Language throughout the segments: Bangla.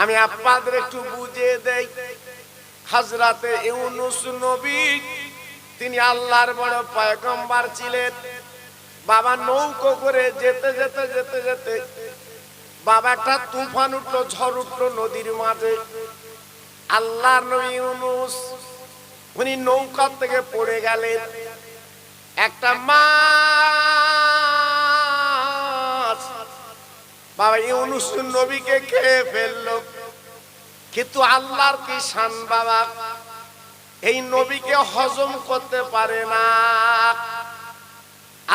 আমি আপনাদের একটু বুঝিয়ে দেই। হাজরাতে ইউনুস নবী, তিনি আল্লাহর বড় পয়গম্বর ছিলেন। বাবা নৌকো করে যেতে যেতে যেতে যেতে বাবা একটা তুফান উঠল, ঝড় উঠল নদীর মাঝে। আল্লাহর নবী ইউনুস, উনি নৌকা থেকে পড়ে গেলেন। একটা মাছ বাবা ইউনুস নবীকে খেয়ে ফেলল। কিন্তু আল্লাহর কি শান বাবা? এই নবীকে হজম করতে পারে না।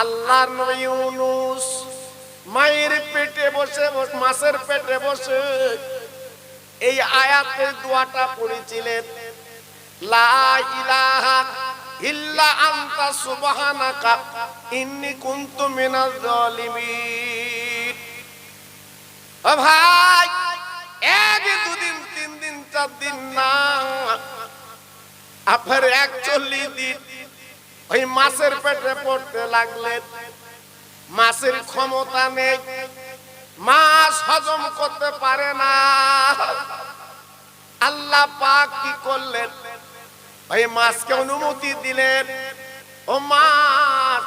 আল্লাহর নবী ইউনুস মায়ের পেটে বসে মাছের পেটে বসে এই আয়াতের দোয়াটা পড়েছিলেন। লা ইলাহা ইল্লা আনতা সুবহানাকা, ইন্নী কুনতু মিনাজ জালিমিন। ও ভাই, এক দুদিন, তিন দিন, চার দিন না। আপনার একচল্লিশ দিন। ওই মাছের পেটে পড়তে লাগলেন মাছের ক্ষমতা নেই। মাছ হজম করতে পারে না। আল্লাহ পাক কি করলেন? ওই মাছকে অনুমতি দিলেন। ও মাছ,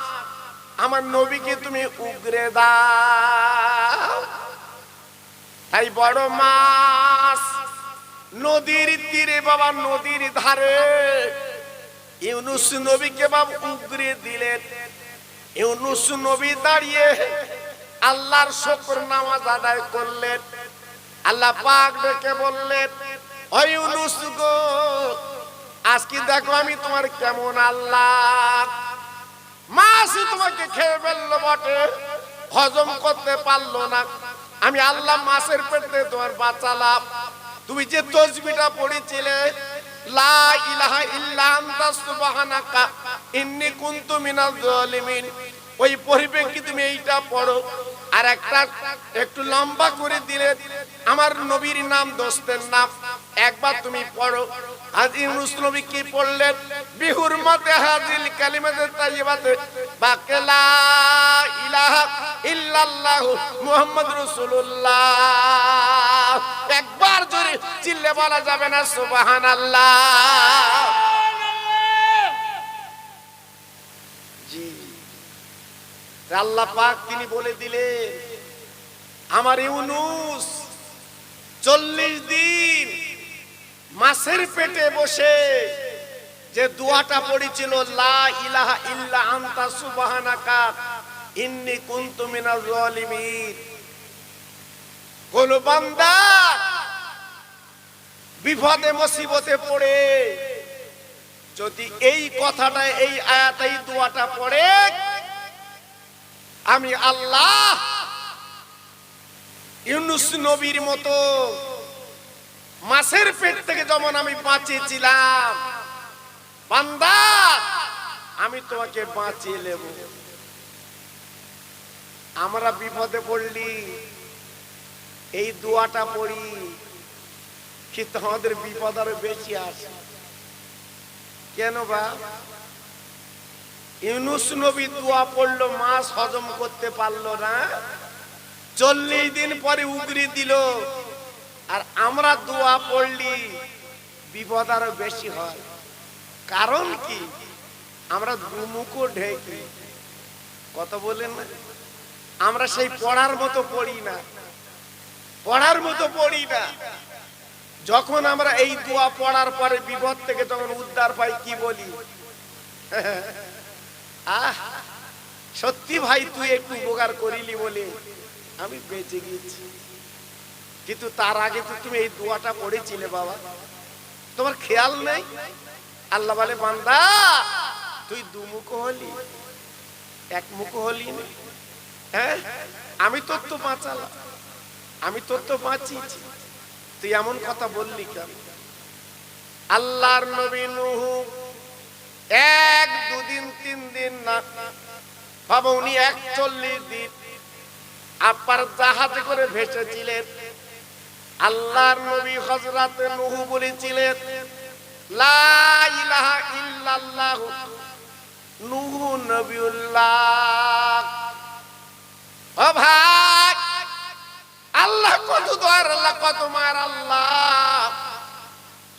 আমার নবীকে তুমি উগরে দাও। তাই বড় মাছ, নদীর তীরে বাবা, নদীর ধারে। ইউনুস নবীকে বাবা উগরে দিলেন। ইউনুস নবী দাঁড়িয়ে আল্লাহর শুকর নামাজ আদায় করলেন। আল্লাহ পাক ডেকে বললেন, ও ইউনুস গো, আজকে দেখো আমি তোমার কেমন আল্লাহ। মাছ তোমাকে খেয়ে ফেলল বটে, হজম করতে পারল না। আমি আল্লাহ মাছের পেটে তোমার বাঁচালাম। তুমি যে তসবিটা পড়েছিলে, লা ইলাহা ইল্লা আনতা সুবহানাকা, ইন্নী কুনতু মিনাজ জালিমিন ওই পরিপ্রেক্ষিতে তুমি এইটা পড়ো। আর একটা একটু লম্বা করে দিলে, আমার নবীর নাম দোস্তের নাম, একবার তুমি পড়ো। কি পড়লেন? বিহুর বাকেলা ইল্লাল্লাহ একবার জোরে চিল্লে বলা যাবে না, সুবহানাল্লাহ। আল্লাহ পাক তিনি বলে দিলেন, আমার ইউনুস, চল্লিশ দিন মাছের পেটে বসে যে দোয়াটা পড়েছিল, লা ইলাহা ইল্লা আনতা সুবহানাকা ইন্নী কুনতু মিনাজ জালিমিন কোন বান্দা বিপদে, মুসিবতে পড়ে, যদি এই কথাটা এই আয়াত এই দোয়াটা পড়ে আমি আল্লাহ। ইউনুস নবীর মতো মাছের পেট থেকে যেমন আমি বাঁচিয়েছিলাম, বান্দা, আমি তোমাকে বাঁচিয়ে নেব। আমরা বিপদে পড়লি, এই দোয়াটা পড়ি কিন্তু আমাদের বিপদ আরও বেশি আসে? কেন বা? ইউনুস নবী দোয়া পড়ল মাছ হজম করতে পারল না। চল্লিশ দিন পরে উগরি দিল। আর আমরা দোয়া পড়লি, বিপদ আরও বেশি হয়। কারণ কি? আমরা দুমুখো ঢেকি। কত বলেন না? আমরা সেই পড়ার মতো পড়ি না। পড়ার মতো পড়ি না। যখন আমরা এই দোয়া পড়ার পরে বিপদ থেকে যখন উদ্ধার পাই, কি বলি? আহ, সত্যি ভাই, তুই একটু উপকার করিলি বলে আমি বেঁচে গিয়েছি। কিন্তু তার আগে তো তুমি এই দোয়াটা পড়েছিলে বাবা। তোমার খেয়াল নেই? আল্লাহ বলে, বান্দা, তুই দুমুখ হলি এক মুখ হলি হ্যাঁ? আমি তোর তো বাঁচালাম। আমি তোর তো বাঁচিয়েছি। তুই এমন কথা বললি কেন? আল্লাহর নবী নুহু এক, দুদিন, তিন দিন না। বাবা, উনি একচল্লিশ দিন আপার জাহাজে করে ভেসেছিলেন। আল্লাহর নবী হজরত নহু বলেছিলেন নুহু আল্লাহ আল্লাহ আল্লাহ।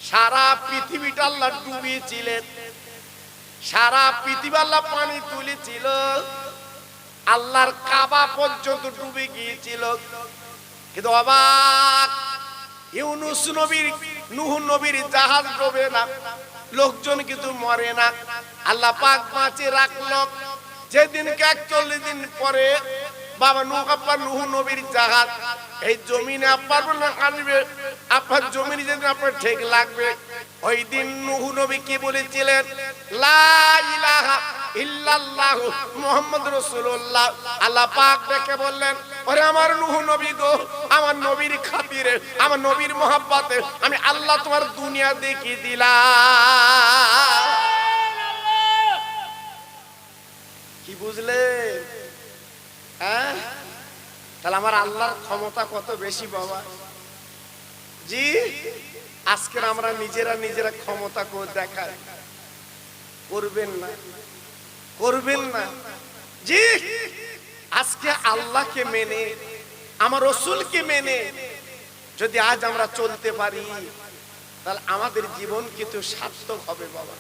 সারা পৃথিবীটা আল্লাহ ডুবিয়েছিলেন। সারা পৃথিবী আল্লাহ পানি তুলেছিল। আল্লাহর কাবা পর্যন্ত ডুবে গিয়েছিল। কিন্তু অবাক, ইউনুস নবীর, নুহ নবীর জাহাজ ডোবে না, লোকজন কিন্তু মরে না। আল্লাহ পাক বাঁচিয়ে রাখল যেদিনকে একচল্লিশ দিন পরে বাবা নুহ, আব্বা নুহ নবীর জাহাজ, এই জমিনে আব্বার বললেন আসবে আপনার জমিনে যেদিন আপনার ঠিক লাগবে ওই দিন নুহ নবী কি বলেছিলেন? লা ইলাহা ইল্লাল্লাহু মুহাম্মদ রাসূলুল্লাহ। আল্লাহ পাক ডেকে বললেন, ওরে আমার নুহ নবী গো, আমার নবীর খাতিরে, আমার নবীর মোহাব্বতে আমি আল্লাহ তোমার দুনিয়া দেখিয়ে দিলাম। কি বুঝলে হ্যাঁ? তাহলে আমার আল্লাহর ক্ষমতা কত বেশি বাবা? জি? আজকের আমরা নিজেরা নিজেরা ক্ষমতা দেখাই করবেন না। করবেন না। জি। আজকে আল্লাহকে মেনে, আমার রসুলকে মেনে, যদি আজ আমরা চলতে পারি, তাহলে আমাদের জীবন কিন্তু সার্থক হবে বাবা।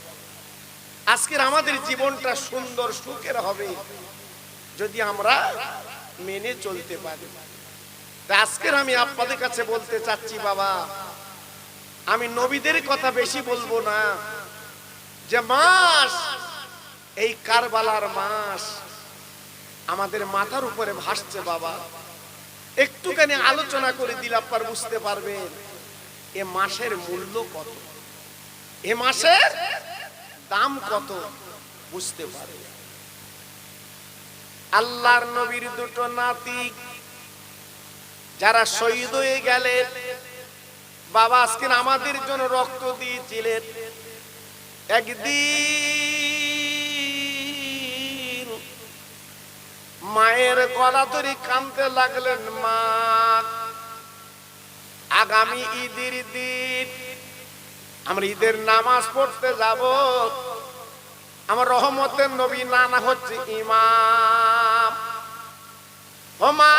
আজকের আমাদের জীবনটা সুন্দর, সুখের হবে, যদি আমরা মেনে চলতে পারি। আজকের আমি আপনাদের কাছে বলতে চাচ্ছি বাবা আমি নবীদের কথা বেশি বলব না। যে মাস, এই কারবালার মাস, আমাদের মাথার উপরে ভাসছে বাবা। একটুখানি আলোচনা করে দিলে আপনার বুঝতে পারবেন, এ মাসের মূল্য কত? এ মাসের দাম কত? বুঝতে পারবে আল্লাহর নবীর দুটো নাতি, যারা শহীদ হয়ে গেলেন বাবা আজকে আমাদের জন্য রক্ত দিয়েছিলেন। একদিন মায়ের গলা ধরে কানতে লাগলেন মা। আগামী ঈদের দিন আমরা ঈদের নামাজ পড়তে যাব। আমার রহমতের নবী নানা হচ্ছে ইমাম। ও মা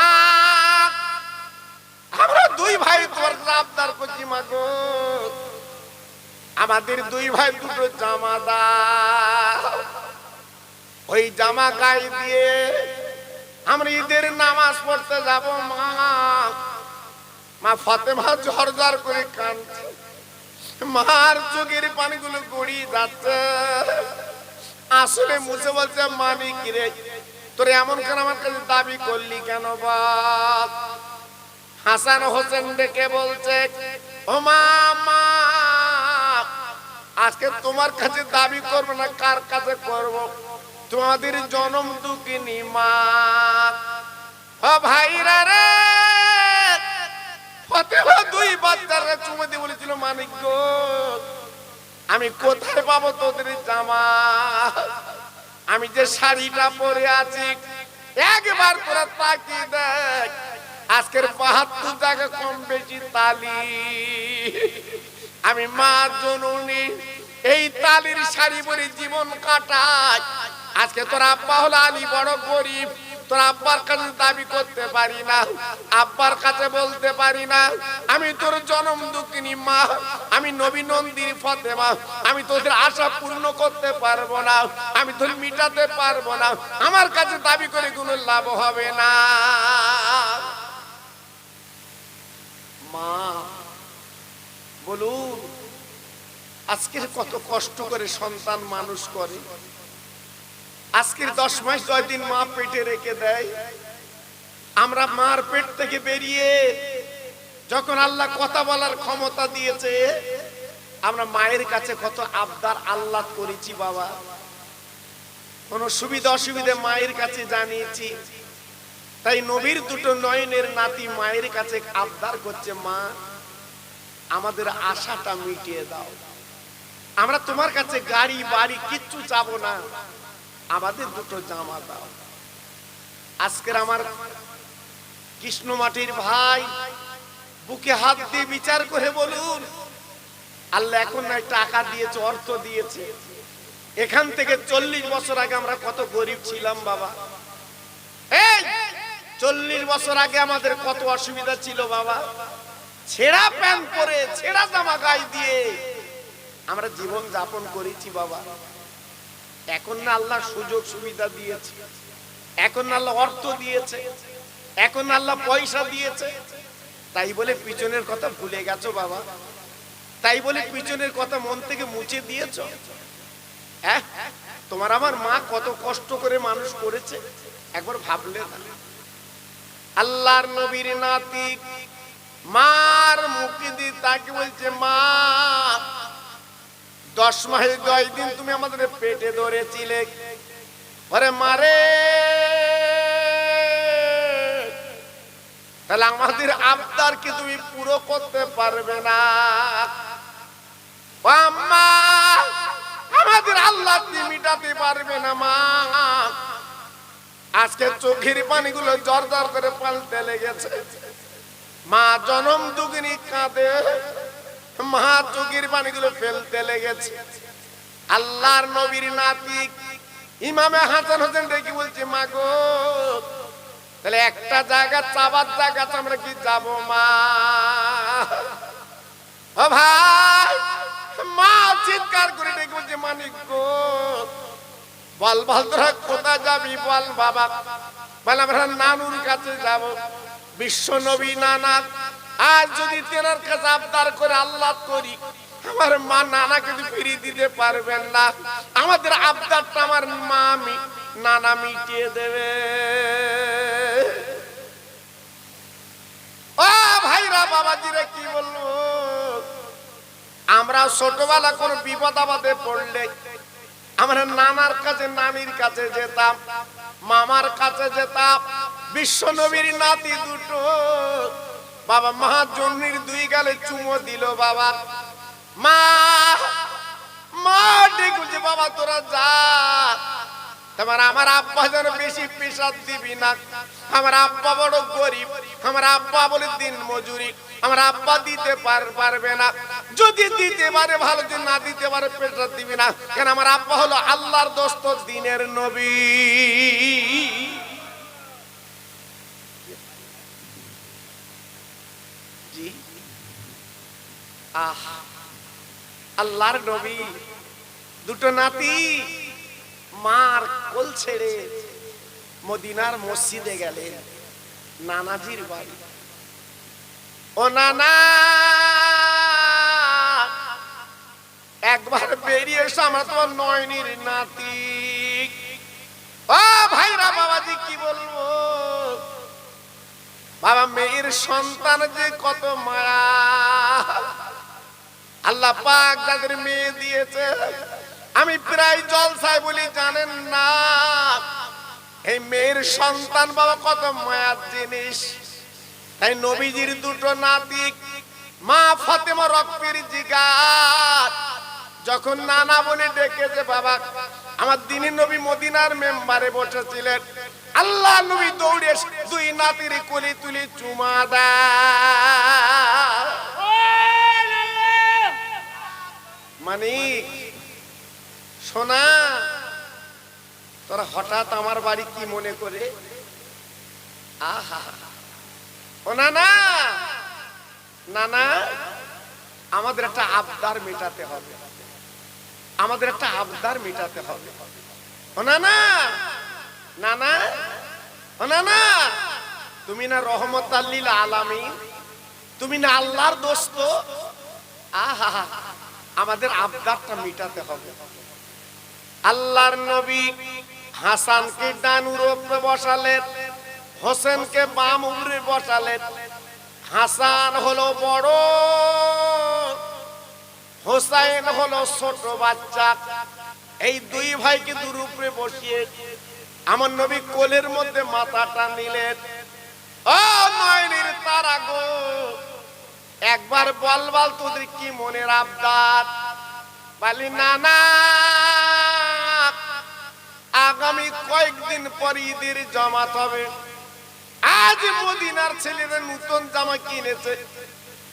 দুই ভাই তোর আবদার করছি মা গো আমাদের দুই ভাই দুটো ওই জামা গায়ে দিয়ে আমরা ঈদের নামাজ পড়তে যাব, মা। মা ঝরঝর করে কাঁদছে। মার চোখের পানিগুলো গড়িয়ে যাচ্ছে। আসলে মুছে বলছে মানি কিরে তোর এমন কেন আমার কাছে দাবি করলি কেন বাপ? হাসান হোসেন ডেকে বলছে, ও মা আজকে তোমার কাছে দাবি করব না, কার কাছে করব? তোমাদের জনম দুঃখিনী মা। ভাইরা রে দুই বাচ্চারা চুমে দিয়ে বলেছিল, মানিক গো, আমি কোথায় পাবো তোদের জামা? আমি যে শাড়িটা পরে আছি, একবার তোরা তাকিয়ে দেখ। আজকের বাহাত্তর জায়গা কম বেশি তালি। আমি মা জননী, এই তালির শাড়ি পরে জীবন কাটাই। আজকে তোর আব্বা হলো আলী, বড় গরিব। তোর আব্বার কাছে দাবি করতে পারি না, আব্বার কাছে বলতে পারি না। আমি তোর জনম দুঃখিনী মা, আমি নবী নন্দিনী ফতেমা। আমি তোদের আশা পূর্ণ করতে পারব না, আমি তোর মিটাতে পারব না। আমার কাছে দাবি করে কোনো লাভ হবে না। মা, বলুন, আজকের কত কষ্ট করে সন্তান মানুষ করে। আজকের দশ মাস, দশ দিন মা পেটে রেখে দেয়। আমরা মার পেট থেকে বেরিয়ে যখন আল্লাহ কথা বলার ক্ষমতা দিয়েছে, আমরা মায়ের কাছে কত আবদার আল্লাহ করেছি বাবা। কোন সুবিধা অসুবিধে মায়ের কাছে জানিয়েছি। তাই নবীর দুটো নয়নের নাতি মায়ের কাছে আবদার করছে, মা, আমাদের আশাটা মিটিয়ে দাও। আমরা তোমার কাছে গাড়ি, বাড়ি কিচ্ছু চাবো না। আমাদের দুটো জামা দাও। আজকের আমার কৃষ্ণ মাটির ভাই বুকে হাত দিয়ে বিচার করে বলুন, আল্লাহ এখন নাই টাকা দিয়েছে, অর্থ দিয়েছে। এখান থেকে চল্লিশ বছর আগে আমরা কত গরিব ছিলাম, বাবা। এই! চল্লিশ বছর আগে আমাদের কত অসুবিধা ছিল বাবা? ছেঁড়া প্যান্ট পরে, ছেঁড়া জামা গায়ে দিয়ে। আমরা জীবন যাপন করেছি বাবা। এখন না আল্লাহ সুযোগ সুবিধা দিয়েছে। এখন আল্লাহ অর্থ দিয়েছে। এখন আল্লাহ পয়সা দিয়েছে। তাই বলে পিছনের কথা ভুলে গেছো বাবা? তাই বলে পিছনের কথা মন থেকে মুছে দিয়েছ? হ্যাঁ? তোমার আমার মা কত কষ্ট করে মানুষ করেছে? একবার ভাবলে না। আল্লাহর নবীর নাতি। মার মুখে দিয়ে তাকে বলছে, মা, দশ মাসে দশ দিন তুমি আমাদের পেটে ধরেছিলে। ওরে মারে তাহলে আমাদের আবদার কি তুমি পুরো করতে পারবে না? আমাদের আল্লাহ তুমি মিটাতে পারবে না, মা। আজকে চোখের পানিগুলো জর জর করে পাল্টে লেগেছে। মা জনম দুগিনি কাঁদে। মা চোখের পানিগুলো ফেলতে লেগেছে। আল্লাহর নবীর নাতি ইমামে হাসান হোসেন ডেকে বলছে, মা গো, তাহলে একটা জায়গা চাবার জায়গা আমরা কি যাব, মা? ও ভাই, মা চিৎকার করে ডেকে বলছে, মানিক গো বল বল কোথায় যাবি বল বাবা। বল, আমরা নানুর কাছে যাব। বিশ্ব নবী নানা আজ যদি তেনার কাছে আবদার করে আল্লাহ করি, আমার মা নানা কিন্তু ফিরিয়ে দিতে পারবেন না। আমাদের আবদারটা আমার মা মি নানা মিটিয়ে দেবে। ও ভাইরা বাবা বাবাজিরা কি বলব? আমরা ছোটবেলা কোন বিপদ আপদে পড়লে আমরা নানার কাছে, নানির কাছে যেতাম, মামার কাছে যেতাম। বিশ্ব নবীর নাতি দুটো। বাবা মা জন্মির দুই গালে চুমো দিল বাবা। মা মা, ডেকুছে, বাবা, তোরা যা। তোমার আমার আব্বা যেন বেশি পেশাদ দিবি না। আমার আব্বা বড় গরিব, আমার আব্বা বলে দিন মজুরি, আমার আব্বা দিতে পারবে না। যদি দিতে পারে ভালো, যদি না দিতে পারে পেশাদ দিবি না। কেন আমার আব্বা হলো আল্লাহর দোস্ত, দিনের নবী। আহ, আল্লাহর নবী, দুটো নাতি। মার কোল ছেড়ে মদিনার মসজিদে গেলেন নানাজির বাড়ি। ও নানা, একবার বেরিয়ে এসো আমরা তোমার নয়নির নাতি। ও ভাইরা বাবাজি, কি বলব? বাবা, মেয়ের সন্তান যে কত মায়া। আল্লাহ পাক যাদের মেয়ে দিয়েছে আমি প্রায় জলসায় বলি, জানেন না, এই মেয়ের সন্তান বাবা কত মায়ার জিনিস। তাই নবীজির দুটো নাতি, মা ফাতেমা রক্তের জিগার যখন নানা বলে ডেকেছে বাবা, আমার দিনী নবী মদিনার মেম্বারে বসেছিলেন। আল্লাহ নবী দৌড়ে দুই নাতির কুলি তুলি চুমা দা মানিক সোনা তোরা হঠাৎ আমার বাড়ি কি মনে করে? আহা না না না আমাদের একটা আবদার মেটাতে হবে। আমাদের একটা আবদার মেটাতে হবে। না না না না তুমি না রহমত আল্লিল আলামী তুমি না আল্লাহর দোস্ত। আহা, আমাদের আবদারটা মিটাতে হবে। আল্লাহর নবী হাসানকে ডানুর উপরে বসালেন, হোসেনকে বাম উপরে বসালেন। হাসান হলো বড়, হোসাইন হলো ছোট বাচ্চা। এই দুই ভাইকে দূর উপরে বসিয়ে আমার নবী কোলের মধ্যে মাথাটা নিলেন। ও নয়নির তারা গো, একবার বল বল তোদের কি মনের আবদার? বলি, না না আগামী কয়েকদিন পর ঈদের জমাত হবে। আজ মদিনার ছেলেরা নতুন জামা কিনেছে।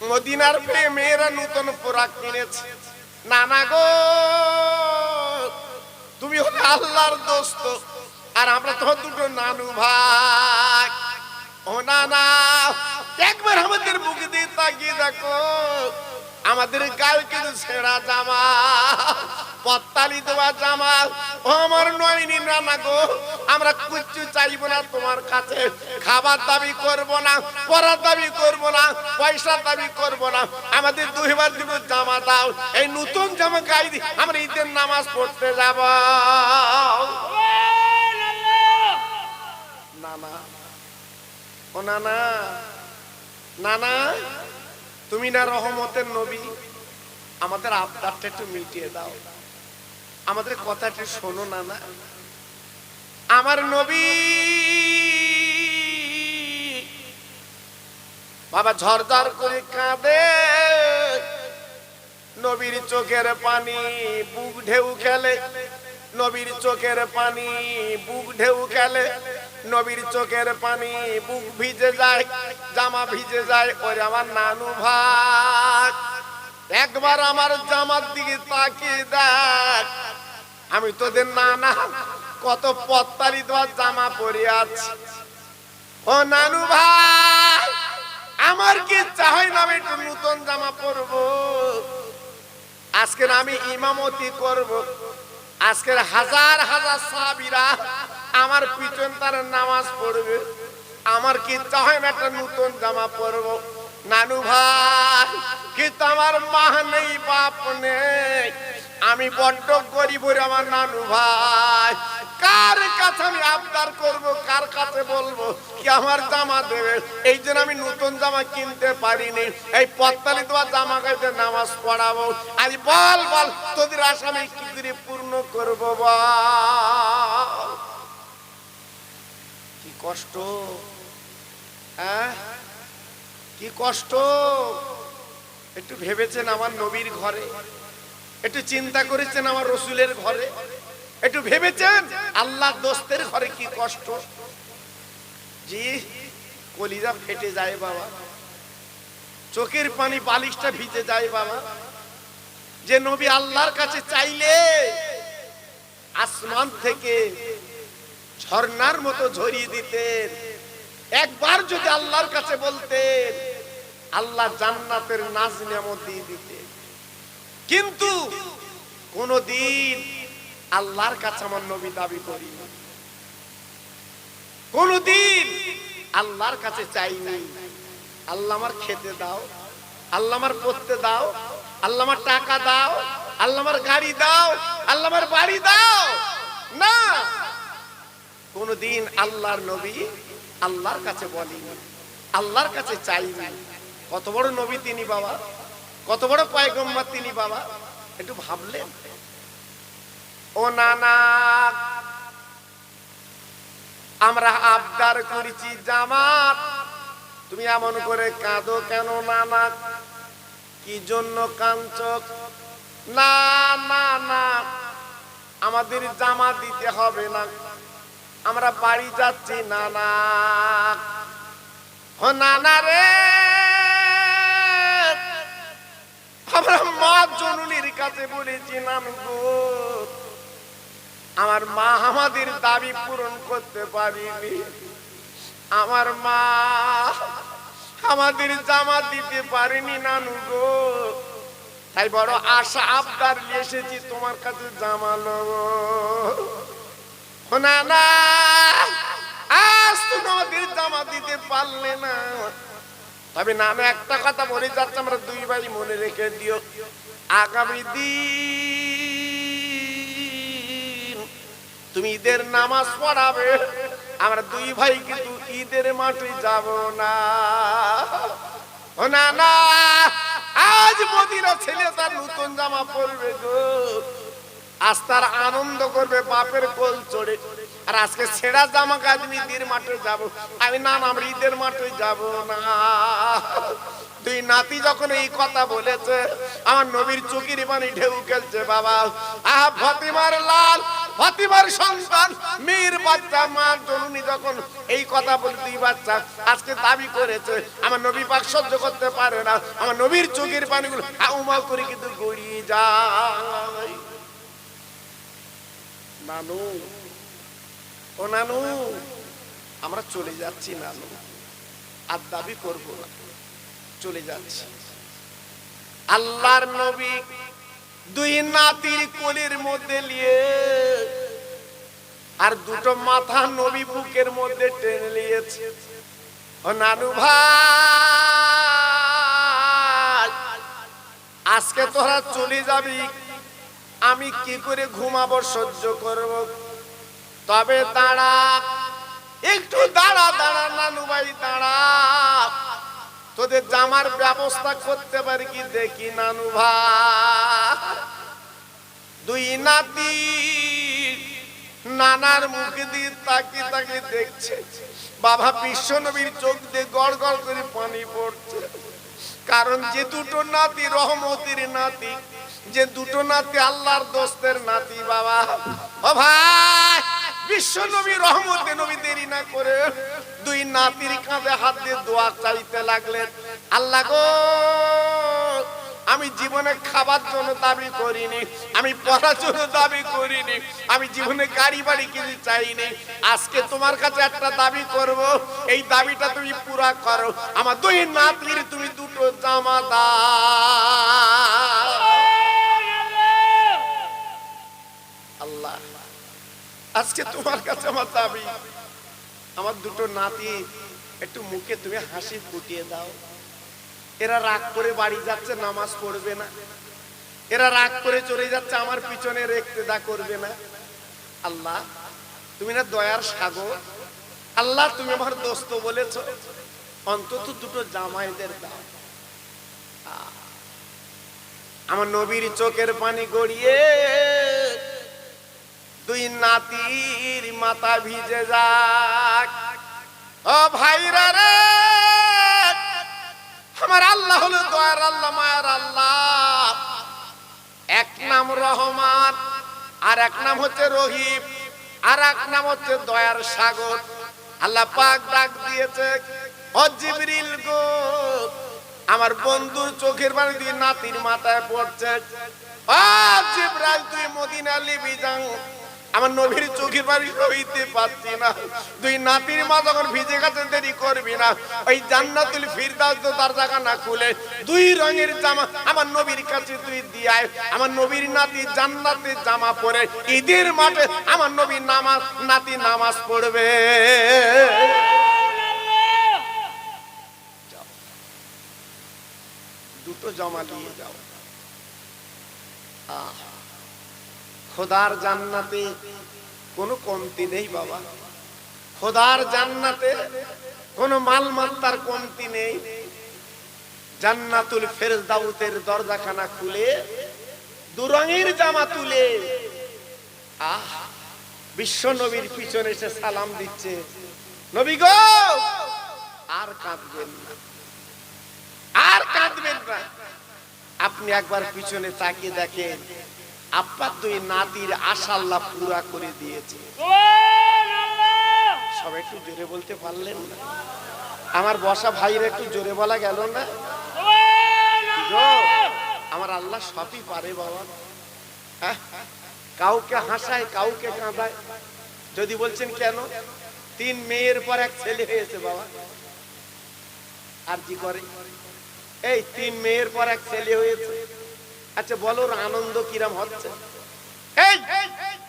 মদিনার মেয়ে মেয়েরা নতুন পোড়াক কিনেছে। নানা গো, তুমি হলে আল্লাহর দোস্ত, আর আমরা তো দুটো নানু ভাই। ও নানা, একবার আমাদের বুকে দিয়ে তাকিয়ে দেখো আমাদের গায়ে কিন্তু ছেঁড়া জামা পত্তালি দেওয়া জামা ও আমার নয়নি নানা গো আমরা কুচ্ছু চাইব না তোমার কাছে। খাবার দাবি করব না পড়ার দাবি করব না পয়সার দাবি করব না। আমাদের দুইবার দিব জামা দাও এই নতুন জামা গাই দি আমরা ঈদের নামাজ পড়তে যাব। নানা ও নানা নানা তুমি না রহমতের নবী, আমাদের আবদারটা একটু মিটিয়ে দাও। আমাদের কথাটা শোনো না না। আমার নবী, বাবা ঝরঝর করে কাঁদে। নবীর চোখের পানি বুক ঢেউ খেলে। নবীর চোখের পানি বুক ঢেউ খেলে। নবীর চোখের পানি বুক ভিজে যায়, জামা ভিজে যায়। ওরে আমার নানু ভাই, একবার আমার জামার দিকে তাকিয়ে দেখ। আমি তোদের নানা, কত পত্তালি দেওয়ার জামা পরে আছি। ও নানু ভাই, আমার কি হয় না আমি একটু নতুন জামা পরবো? আজকের আমি ইমামতি করব। আজকের হাজার হাজার সাহাবিরা আমার পিছন তার নামাজ পড়বে। আমার কি তাহলে একটা নতুন জামা পরবো? নানু ভাই কি তোমার মা নেই, বাপ নেই। আমি বড্ড হই আমার নানু ভাই। কার কাছে আমি আবদার করব, কার কাছে বলব? কি আমার জামা দেবে? এই জন্য আমি নতুন জামা কিনতে পারিনি। এই পত্তালি তোমার জামা গাইতে নামাজ পড়াবো। আজ বল বল, তোদের আশা আমি কি করে পূর্ণ করব, বল। কি কষ্ট হ্যাঁ? কি কষ্ট? একটু ভেবেছেন আমার নবীর ঘরে? একটু চিন্তা করেছেন আমার রসুলের ঘরে? একটু ভেবেছেন? আল্লাহ দোস্তের ঘরে কি কষ্ট? জি, কলিজা ফেটে যায় বাবা। চোখের পানি বালিশটা ভিজে যায় বাবা। যে নবী আল্লাহর কাছে চাইলে আসমান থেকে ঝর্ণার মতো ঝরিয়ে দিতেন। একবার যদি আল্লাহর কাছে বলতেন, আল্লাহ জান্নাতের নাজ নিয়ামত দিয়ে দিতেন। কিন্তু কোনদিন আল্লাহর কাছে আমার নবী দাবি করি কোনদিন আল্লাহর কাছে চাইনি আল্লাহ আমার খেতে দাও, আল্লাহ আমার পড়তে দাও, আল্লাহ আমার টাকা দাও, আল্লাহ আমার গাড়ি দাও, আল্লাহ আমার বাড়ি দাও। না, কোনদিন আল্লাহর নবী আল্লাহর কাছে বলিনি, আল্লাহর কাছে চাইনি কত বড় নবী তিনি বাবা। কত বড় পয়গম্বর তিনি বাবা? একটু ভাবলেন ও নানা, আমরা আবদার করেছি জামাত। তুমি এমন করে কাঁদো কেন নানা? কি জন্য কাঞ্চক না না না, আমাদের জামা দিতে হবে না। আমরা বাড়ি যাচ্ছি, নানা। ও নানা রে! আমরা মা জননীর কাছে বলেছি নাম গো, আমার মা আমাদের দাবি পূরণ করতে পারিনি। আমার মা আমাদের জামা দিতে পারেনি নানু গো। তাই বড় আশা আবদার এসেছি, তোমার কাছে জামা লব না আজ তুমি আমাদের জামা দিতে পারলে না। তবে নামে একটা কথা বলে যাচ্ছি আমরা দুই ভাই মনে রেখে দিও। আগামী দিন তুমি ঈদের নামাজ পড়াবে, আমরা দুই ভাই কিন্তু ঈদের মাঠে যাব না। ও না না, আজ মদিনা ছেলে তার নতুন জামা পরবে গো। আজ তার আনন্দ করবে বাপের কোল চড়ে। আর আজকে ছেঁড়া জামা কাজ ঈদের মাঠে যাব। আমি না না, আমরা ঈদের মাঠে যাব না। তুই নাতি যখন এই কথা বলেছে আমার নবীর চুকির পানি ঢেউ খেলছে বাবা। আহ ফতিমার লাল ফতিমার সন্তান মেয়ের বাচ্চা মা জননী যখন এই কথা বলে দুই বাচ্চা আজকে দাবি করেছে আমার নবী পাক সহ্য করতে পারে না। আমার নবীর চোখের পানিগুলো হাউমাউ করে কিন্তু গড়িয়ে যায়। নানু। ও নানু, আমরা চলে যাচ্ছি নানু। আর দাবি করব না, চলে যাচ্ছি। আল্লাহর নবী দুই নাতির কোলের মধ্যে নিয়ে আর দুটো মাথা নবী বুকের মধ্যে টেনে নিয়েছে। ও নানু ভাই, আজকে তোরা চলে যাবি আমি কি করে ঘুমাবো সহ্য করব? তবে দাঁড়া একটু দাঁড়া দাঁড়া, নানু ভাই, দাঁড়া। তোদের জামার ব্যবস্থা করতে পারি কি দেখি, নানু দুই নাতি নানার মুখে দিয়ে তাকি তাকি দেখছে। বাবা বিশ্ব নবীর চোখ দিয়ে গড় গড় করে পানি পড়ছে। কারণ যে দুটো নাতি রহমতির নাতি যে দুটো নাতি আল্লাহর দোস্তের নাতি, বাবা। ও ভাই বিশ্ব নবী রহমতে নবী দেরি না করে দুই নাতির কাঁধে হাত দিয়ে দোয়া চাইতে লাগলেন। আল্লাহ গো, আমি জীবনে খাবার জন্য দাবি করিনি, আমি পড়ার জন্য দাবি করিনি, আমি জীবনে গাড়ি বাড়ি কিছু চাইনি। আজকে তোমার কাছে একটা দাবি করব, এই দাবিটা তুমি পুরা করো। আমার দুই নাতির তুমি দুটো জামা দাও। আজকে তোমার কাছে আমার দাবি, আমার দুটো নাতি, একটু মুখে তুমি হাসি ফুটিয়ে দাও। এরা রাগ করে বাড়ি যাচ্ছে, নামাজ পড়বে না। এরা রাগ করে চলে যাচ্ছে, আমার পিছনে রেখতেদা করবে না। আল্লাহ, তুমি না দয়ার সাগর। আল্লাহ, তুমি আমার দোস্ত বলেছ, অন্তত দুটো জামাইদের দাও। আমার নবীর চোখের পানি গড়িয়ে দুই নাতির মাথা ভিজে যাক। ও ভাইরা রে, আমার আল্লাহ হলো দয়ার আল্লাহ, মায়ার আল্লাহ। এক নাম রহমান, আর এক নাম হচ্ছে রহিম, আর এক নাম হচ্ছে দয়ার সাগর। আল্লাহ পাক ডাক দিয়েছে, ও গো, আমার বন্ধুর চোখের পানি দিয়ে নাতির মাথায় পড়ছে। ও জিবরাইল, তুই মদিনা লিবি যাও আমার নবীর চোখের বাড়ি সইতে পারছি না। তুই নাতির মা যখন ভিজে গেছে, দেরি করবি না। ওই জান্নাতুল ফিরদাউস তো তার জায়গা না খুলে। দুই রঙের জামা আমার নবীর কাছে তুই দিয়ায় আমার নবীর নাতি জান্নাতে জামা পরে। ঈদের মাঠে আমার নবীর নামাজ, নাতি নামাজ পড়বে। দুটো জমা দিয়ে যাও। আহ। খোদার জান্নাতে কোনো কমতি নেই বাবা। খোদার জান্নাতে কোনো মালমাত্তার কমতি নেই। জান্নাতুল ফেরদাউতের দরজাখানা খুলে, দুরঙের জামা তুলে, আহ, বিশ্ব নবীর পিছনে এসে সালাম দিচ্ছে। নবী গো, আর কাঁদবেন না। আর কাঁদবেন না। আপনি একবার পিছনে তাকিয়ে দেখেন আপনার দুই নাতির আশা আল্লাহ পুরা করে দিয়েছে। সবাই একটু জোরে বলতে পারলেন না। আমার বসা ভাইয়ের একটু জোরে বলা গেল না? আমার আল্লাহ সবই পারে বাবা। হ্যাঁ? কাউকে হাসায়, কাউকে কাঁদায়। যদি বলছেন কেন? তিন মেয়ের পর এক ছেলে হয়েছে বাবা। আর কি করে? এই তিন মেয়ের পর এক ছেলে হয়েছে। আচ্ছা বলো আনন্দ কিরাম হচ্ছে?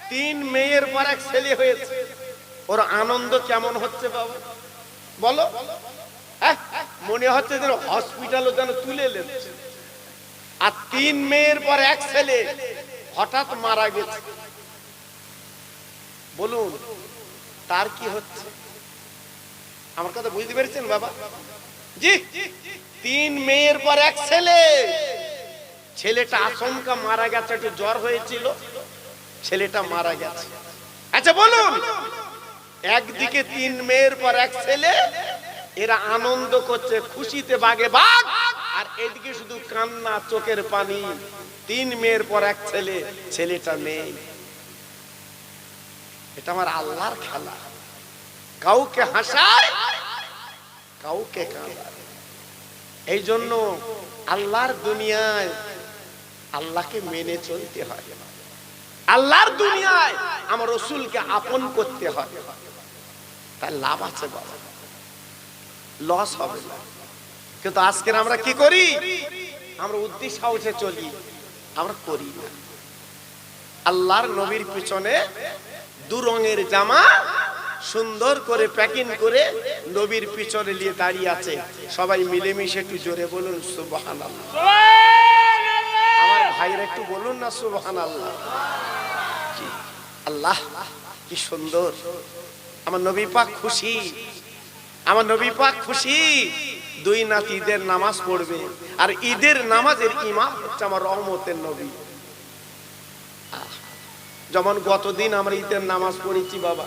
তিন মেয়ের পর এক ছেলে হয়েছে। ওর আনন্দ কেমন হচ্ছে বাবা? বলো। হ্যাঁ? মনে হচ্ছে যেন হসপিটালও যেন তুলে নিচ্ছে। আর তিন মেয়ের পর এক ছেলে হঠাৎ মারা গেছে। বলুন, তার কি হচ্ছে? আমার কথা বুঝতে পেরেছেন বাবা? জি, তিন মেয়ের পর এক ছেলে। ছেলেটা আচমকা মারা গেছে, একটু জ্বর হয়েছিল। ছেলেটা মারা গেছে। আচ্ছা বলুন। একদিকে তিন মেয়ের পর এক ছেলে, এরা আনন্দ করছে, খুশিতে বাগে বাঘ আর এদিকে শুধু কান্না, চোখের পানি। তিন মেয়ের পর এক ছেলে, ছেলেটা নেই এটা আমার আল্লাহর খেলা। কাউকে হাসায়, কাউকে কাঁদায়। এই জন্য আল্লাহর দুনিয়ায় আল্লাহকে মেনে চলতে হয়। আল্লাহর দুনিয়ায় আমার রসুলকে আপন করতে হয়। তার লাভ আছে বাবা। লস হবে কিন্তু আজকের আমরা কি করি? আমরা উদ্দেশ্য সাহসে চলি। আমরা করি না। আল্লাহর নবীর পিছনে দু রঙের জামা সুন্দর করে প্যাকিং করে নবীর পিছনে নিয়ে দাঁড়িয়ে আছে। সবাই মিলেমিশে একটু জোরে বলুন সুবহান ভাইরা একটু বলুন না সুবহান আল্লাহ আল্লাহ, কি সুন্দর। আমার নবী পাক খুশি। আমার নবী পাক খুশি। দুই নাতি ঈদের নামাজ পড়বে। আর ঈদের নামাজের ইমাম হচ্ছে আমার রহমতের নবী। যেমন গতদিন আমরা ঈদের নামাজ পড়েছি, বাবা।